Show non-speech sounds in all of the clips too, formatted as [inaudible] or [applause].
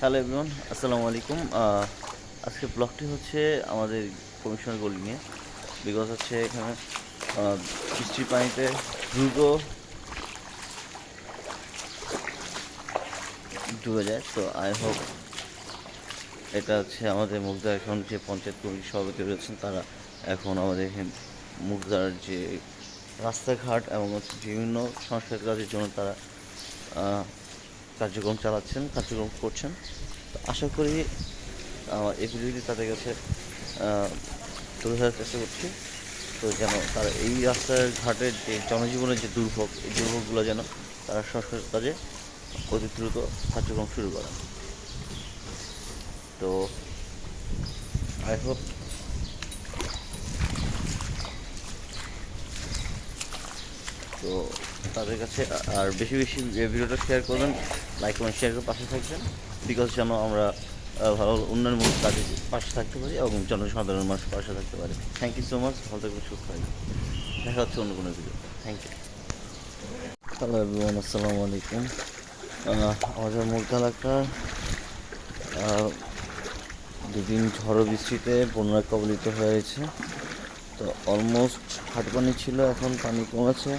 Hello everyone আসসালামু আলাইকুম। আজকে ব্লগটি হচ্ছে আমাদের কমিশনার গলি নিয়ে। বিকজ হচ্ছে এখানে আহ, বৃষ্টির পানিতে দ্রুত ডুবে যায়। তো আই হোপ এটা হচ্ছে আমাদের মুগদা এখন যে পঞ্চায়েত কমিটির সভাপতি রয়েছেন তারা এখন আমাদের মুগদার যে রাস্তাঘাট এবং বিভিন্ন সংস্কার কাজের জন্য তারা কার্যক্রম চালাচ্ছেন, কার্যক্রম করছেন। তো আশা করি এই ভিডিওটি তাদের কাছে তুলে ধরার চেষ্টা করছি। তো যেন তারা এই রাস্তার ঘাটের যে জনজীবনের যে দুর্ভোগ, এই দুর্ভোগগুলো যেন তারা সংস্কার কাজে অতি দ্রুত কার্যক্রম শুরু করেন। তো আই হোপ তো তাদের কাছে আর বেশি বেশি ভিডিওটা শেয়ার করবেন লাইক কমেন্ট শেয়ার করে পাশে থাকবেন বিকজ যেন আমরা ভালো উন্নয়নমূলক কাজে পাশে থাকতে পারি এবং জনসাধারণ মানুষ পাশে থাকতে পারি। থ্যাংক ইউ সো মাচ ভালো থাকবেন সুস্থ থাকবেন। দেখা হচ্ছে অন্য কোনো video thank you hello everyone আসসালামু আলাইকুম। আমাদের আহ, দুদিন ঝড় বৃষ্টিতে বন্যা কবলিত হয়েছে। তো অলমোস্ট হাট পানি ছিল এখন পানি কমেছে।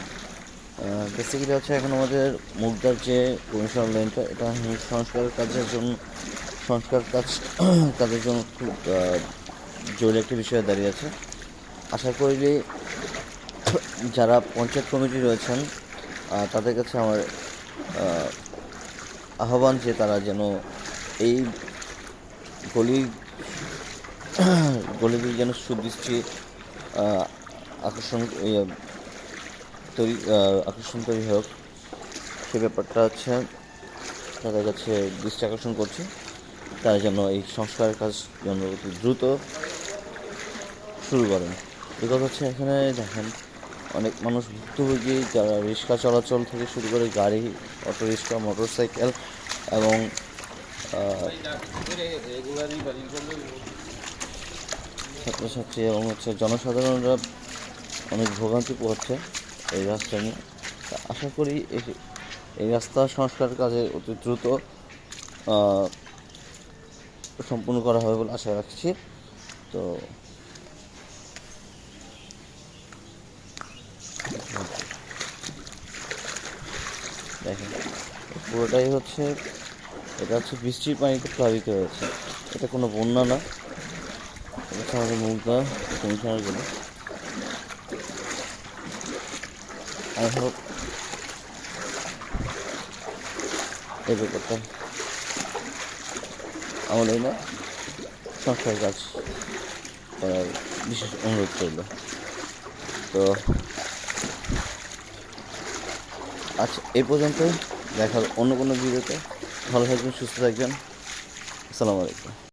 বেসিক্যালি হচ্ছে এখন আমাদের মুগদার যে কমিশন লাইনটা এটা সংস্কার কাজের জন্য সংস্কার কাজ [clears throat] কাজের জন্য খুব জরুরি একটি বিষয়ে দাঁড়িয়ে আছে। আশা করি [clears throat] যারা পঞ্চায়েত কমিটি রয়েছেন তাদের কাছে আমার আহ্বান যে তারা যেন এই গলি [clears throat] গলিগুলি যেন সুদৃষ্টি আকর্ষণ ইয়ে, তৈরি আহ, আকর্ষণ তৈরি হোক সে ব্যাপারটা হচ্ছে তাদের কাছে দৃষ্টি আকর্ষণ করছি। তারা যেন এই সংস্কারের কাজ যেন দ্রুত শুরু করেন। কথা হচ্ছে এখানে দেখেন অনেক মানুষ ভুক্তভোগী যারা রিক্সা চলাচল থেকে শুরু করে গাড়ি অটো রিক্সা মোটর সাইকেল এবং ছাত্রছাত্রী এবং হচ্ছে জনসাধারণরা অনেক ভোগান্তি পোহাচ্ছে। এই রাস্তা নিয়ে আশা করি এই- রাস্তা সংস্কার কাজে অতি দ্রুত সম্পূর্ণ করা হবে বলে আশা রাখছি। তো দেখেন, পুরোটাই হচ্ছে, এটা হচ্ছে বৃষ্টির পানিতে প্লাবিত হয়েছে। এটা কোনো বন্যা না। এটা হচ্ছে আমাদের মুগদা কমিশনারগুলো আই হোপ এই ব্যাপারটা আমাদের না সংস্কার কাজ করার বিশেষ অনুরোধ করল তো আচ্ছা এই পর্যন্ত দেখার অন্য কোনো ভিডিওতে। ভালো থাকবেন, সুস্থ থাকবেন। আসসালামু আলাইকুম।